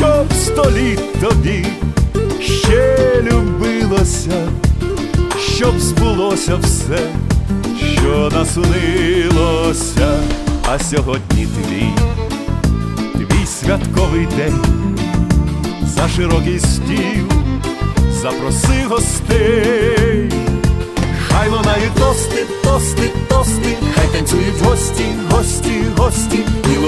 щоб століт тобі ще любилося, щоб збулося все, що наснилося, а сьогодні твій, твій святковий день, за широкий стіл, запроси гостей, хай лунають тости, тости, тости, хай танцюють гості, гості, гості,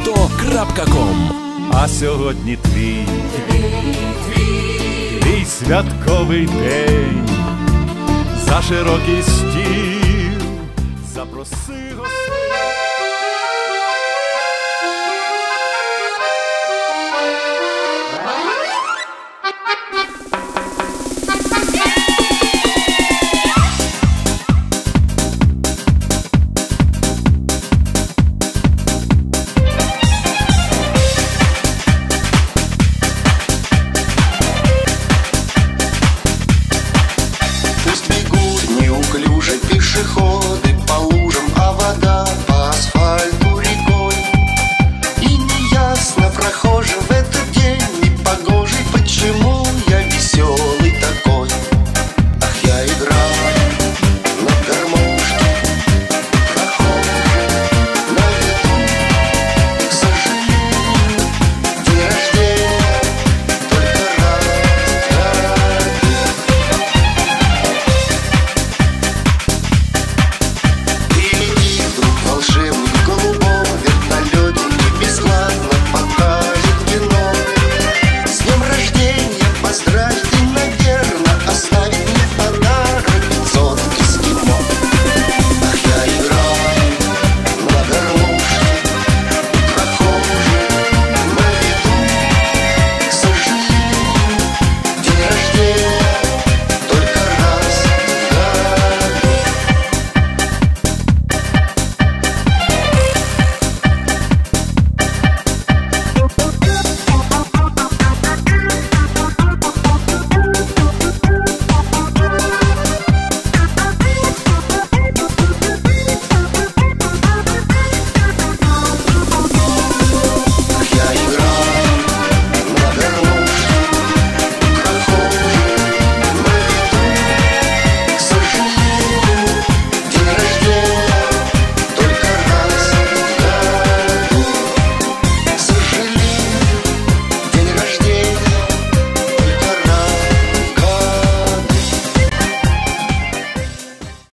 Авто.ком А сьогодні твій, твій, твій, святковий день, за широкий стіл, запроси гостей.